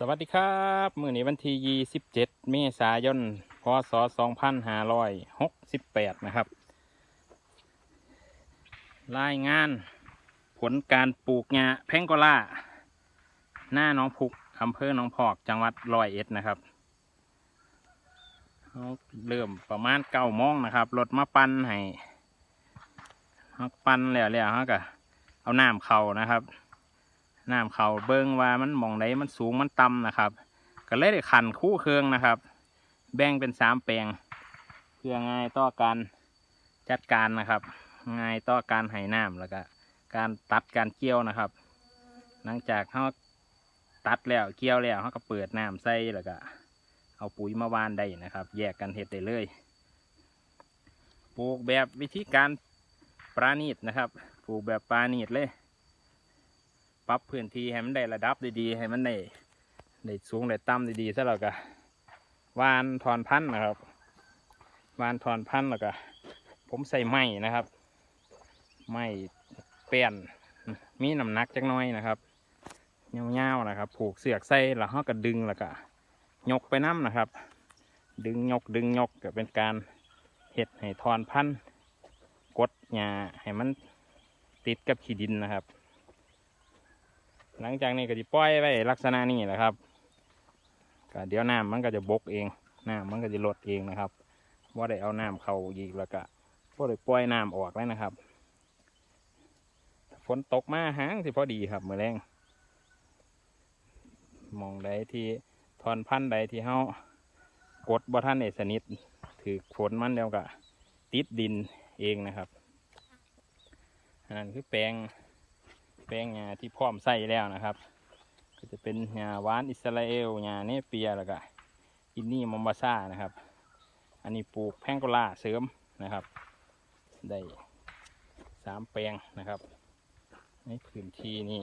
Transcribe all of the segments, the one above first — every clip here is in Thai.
สวัสดีครับมื้อนี้วันที่ 27 เมษายน พศ 2568 นะครับ รายงานผลการปลูกหญ้าแพงโกล่า หน้าน้องพุกอำเภอหนองพอก จังหวัดร้อยเอ็ดนะครับ เราเริ่มประมาณเก้าโมงนะครับรถมาปั้นให้ปั้นแล้วแล้วเขาก็เอาน้ำเข่านะครับ น้ำเขาเบิ้งว่ามันมองไหนมันสูงมันต่ำนะครับ ก็เลยได้ขันคู่เครื่องนะครับ แบ่งเป็นสามแปลง เพื่อง่ายต่อการจัดการนะครับ ง่ายต่อการให้น้ำแล้วก็การตัดการเกี่ยวนะครับ หลังจากเขาตัดแล้วเกี่ยวแล้วเขาก็เปิดน้ำใส่แล้วก็ เอาปุ๋ยมาวานได้นะครับ แยกกันเห็ดได้เลยปลูกแบบวิธีการปราณีตนะครับ ปลูกแบบปราณีตเลย ปรับพื้นที่ให้มันได้ระดับดีๆให้มันได้ได้สูงได้ต่ำดีๆซะแล้วก็วานถอนพันธุ์นะครับวานถอนพันธุ์แล้วก็ผมใส่ไม้นะครับไม้เปลี่ยนมีน้ำหนักจักน้อยนะครับเงาวๆนะครับ ผูกเสือกใส่แล้วเขาก็ดึงแล้วก็ยกไปน้ำนะครับ ดึงยกดึงยกก็เป็นการเห็ดให้ถอนพันกดหญ้าให้มันติดกับขี้ดินนะครับ หลังจากนี้ก็จะปล่อยไว้ลักษณะนี้แหละครับก็เดี๋ยวน้ำมันก็จะบกเองน้ำมันก็จะลดเองนะครับว่าได้เอาน้ำเข้าอีกแล้วก็ว่าได้ปล่อยน้ำออกแล้วนะครับฝนตกมาหางสิพอดีครับมือแรงมองใดที่ทอนพันใดที่เฮากดบ่ท่านเอสนิทถือฝนมันเดียวก็ติดดินเองนะครับอันนั้นคือแปลง แป้งหญ้าที่พร้อมใส่แล้วนะครับ ก็จะเป็นหญ้าหวานอิสราเอลหญ้าเนเปียแล้วก็อินนี่มอมบาซ่านะครับ อันนี้ปลูกแพงโกลาเสริมนะครับ ได้สามแปลงนะครับ ในพื้นที่นี่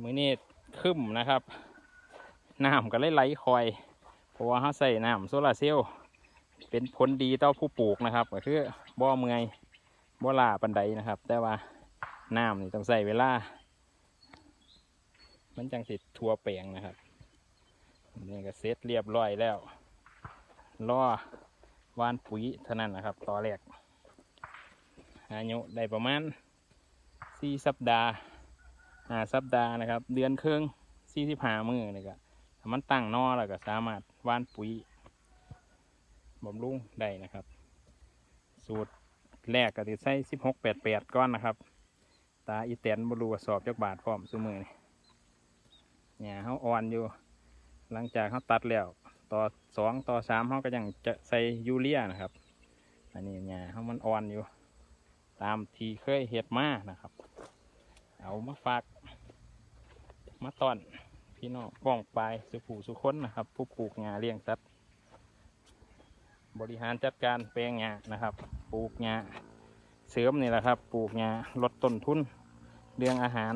มือนี้ครึ้มนะครับน้ำก็เลยไหลคอย เพราะว่าเขาใส่น้ำโซลาร์เซลล์เป็นผลดีต่อผู้ปลูกนะครับ ก็คือบ่เมื่อยบ่ลาปันไดนะครับ แต่ว่า น้ำนี่ต้องใส่เวลา มันจังสิทัวแปลงนะครับนี่ก็เสร็จเรียบร้อยแล้วรอวานปุ๋ยเท่านั้นนะครับต่อแรกอายุได้ประมาณสี่สัปดาห์ห้าสัปดาห์นะครับ เดือนครึ่งสี่สิบห้ามือนี่ก็ถ้ามันตั้งนอแล้วก็สามารถวานปุ๋ยบำรุงได้นะครับ สูตรแรกก็จะใส่สิบหกแปดแปดก้อนนะครับาอีแตนบรูสอบจักบาทพร้อมสมือนี่เนี่ยเขาอ่อนอยู่ หลังจากเขาตัดแล้วต่อสองต่อสามเขาก็ยังจะใส่ยูเรียนะครับ อันนี้เนี่ยเขามันอ่อนอยู่ ตามที่เคยเห็ดมานะครับ เอามาฝากมาตอนพี่น้องป้องปลายสุผูสุคนนะครับ ผู้ปลูกงาเลี้ยงสัตว์บริหารจัดการแปลงงานะครับ ปลูกงาเสริมนี่แหละครับ ปลูกหญ้าลดต้นทุน เรื่องอาหาร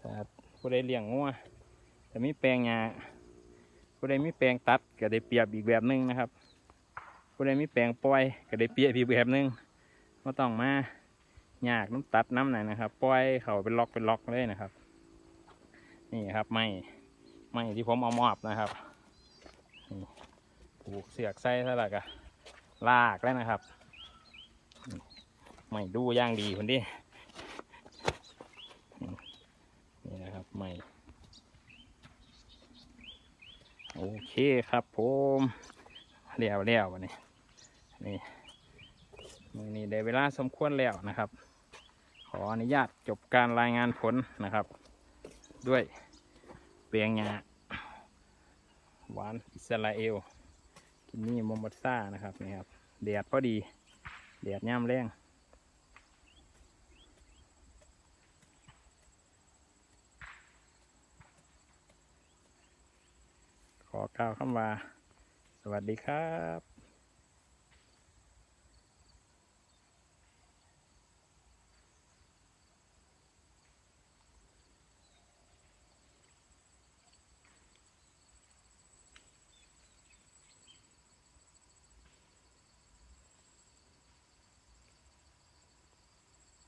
ถ้าผู้ใดเลี้ยงงัวแต่มีแปลงหญ้าผู้ใดมีแปลงตัดก็ได้เปรียบอีกแบบหนึงนะครับผู้ใดมีแปลงปล่อยก็ได้เปรียบอีกแบบหนึงไม่ต้องมายากน้ำตัดน้ำไหนนะครับ ปล่อยเขาเป็นล็อกเป็นล็อกเลยนะครับ นี่ครับไม้ไม้ที่ผมเอามอบนะครับนี่ปลูกเสือกไส้เท่าไหร่กะลากแล้วนะครับ ไม่ดูย่างดีคนดินี่นะครับไม่ โอเคครับผมเลี้ยวเลี้ยววันนี้นี่มือนี้ได้เวลาสมควรแล้วนะครับ ขออนุญาตจบการรายงานผลนะครับ ด้วยเปียงหญ้าหวานอิสราเอลกินนี่มอมบัตซ่านะครับนี่ครับแดดพอดีแดดย่ำแรง ข้าวคำว่า สวัสดีครับ